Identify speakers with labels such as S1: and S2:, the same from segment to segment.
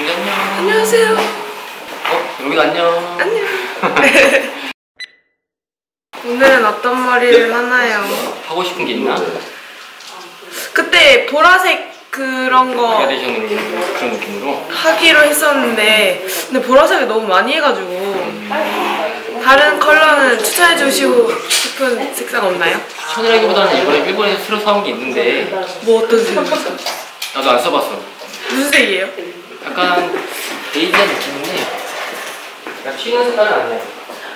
S1: 안녕.
S2: 안녕하세요.
S1: 어, 여기도 안녕.
S2: 안녕. 오늘은 어떤 머리를 하나요?
S1: 하고 싶은 게 있나?
S2: 그때 보라색 그런 거
S1: 그런 느낌으로.
S2: 하기로 했었는데 근데 보라색을 너무 많이 해가지고 다른 컬러는 추천해 주시고 싶은 색상 없나요?
S1: 천이라기보다는 이번에 일본에서 새로 사온 게 있는데
S2: 뭐 어떤 색이죠?
S1: 나도 안 써봤어.
S2: 무슨 색이에요?
S1: 약간 베이지한 느낌인데 약간 튀는 색깔은 아니야.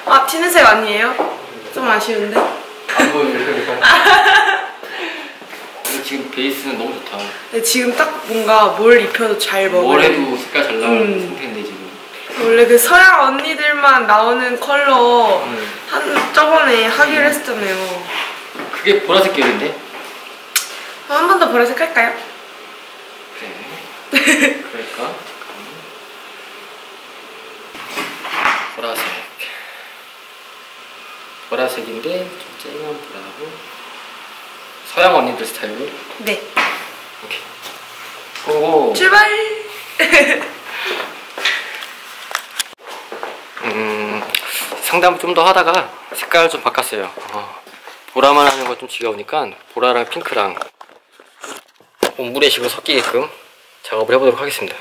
S2: 아 튀는 색 아니에요? 좀 아쉬운데?
S1: 안 보이니까. 근데 지금 베이스는 너무 좋다.
S2: 근데 지금 딱 뭔가 뭘 입혀도 잘 먹어요.
S1: 뭘 해도 색깔 잘 나오는
S2: 음.
S1: 상태인데 지금.
S2: 원래 그 서양 언니들만 나오는 컬러
S1: 음.
S2: 한 저번에 하기로 했었잖아요.
S1: 그게 보라색 계열인데?
S2: 한 번 더 보라색 할까요?
S1: 그래. 그럴까? 음. 보라색. 보라색인데 좀 쨍한 보라고 서양 언니들 스타일로.
S2: 네.
S1: 오케이. 그리고
S2: 출발!
S1: 음, 상담 좀 더 하다가 색깔을 좀 바꿨어요. 어, 보라만 하는 건 좀 지겨우니까 보라랑 핑크랑 온물의 식으로 섞이게끔 작업을 해보도록 하겠습니다.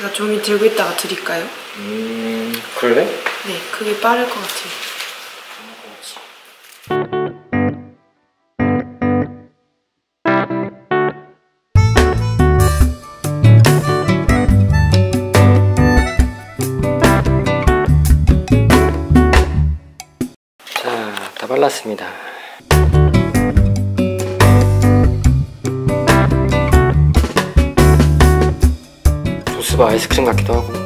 S2: 제가 종이 들고 있다가 드릴까요?
S1: 음, 그래?
S2: 네, 그게 빠를 것 같아요.
S1: 자, 다 발랐습니다. 조스바 아이스크림 같기도 하고.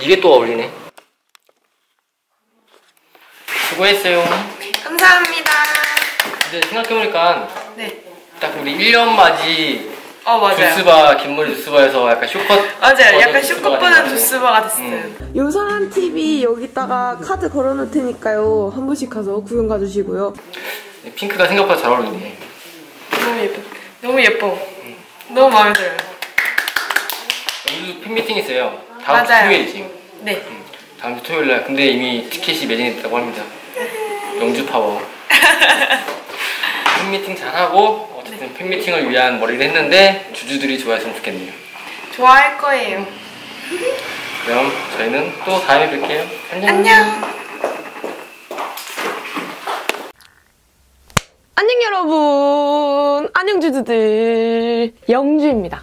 S1: 이게 또 어울리네. 수고했어요.
S2: 감사합니다.
S1: 근데 생각해보니까
S2: 네.
S1: 딱 우리 1년 맞이
S2: 어, 맞아요.
S1: 조스바 긴머리 조스바에서 약간 쇼컷
S2: 맞아요. 약간
S1: 버전
S2: 쇼컷
S1: 조스바가
S2: 버전
S1: 됐네.
S2: 조스바가 됐어요.
S1: 음.
S2: 요상한 TV 여기다가 카드 걸어놓을 테니까요. 한 번씩 가서 구경 가주시고요.
S1: 핑크가 생각보다 잘 어울리네
S2: 너무 예뻐. 너무 예뻐. 너무 마음에 들어요.
S1: 오늘 팬미팅 있어요 다음 주
S2: 맞아요.
S1: 토요일이지
S2: 네.
S1: 음, 다음 주 토요일 날 근데 이미 티켓이 매진했다고 합니다 영주 파워 팬미팅 잘하고 어쨌든 팬미팅을 위한 머리를 했는데 주주들이 좋아했으면 좋겠네요
S2: 좋아할 거예요.
S1: 그럼 저희는 또 다음에 뵐게요 안녕
S2: 안녕. 안녕 여러분. 안녕 주주들. 영주입니다.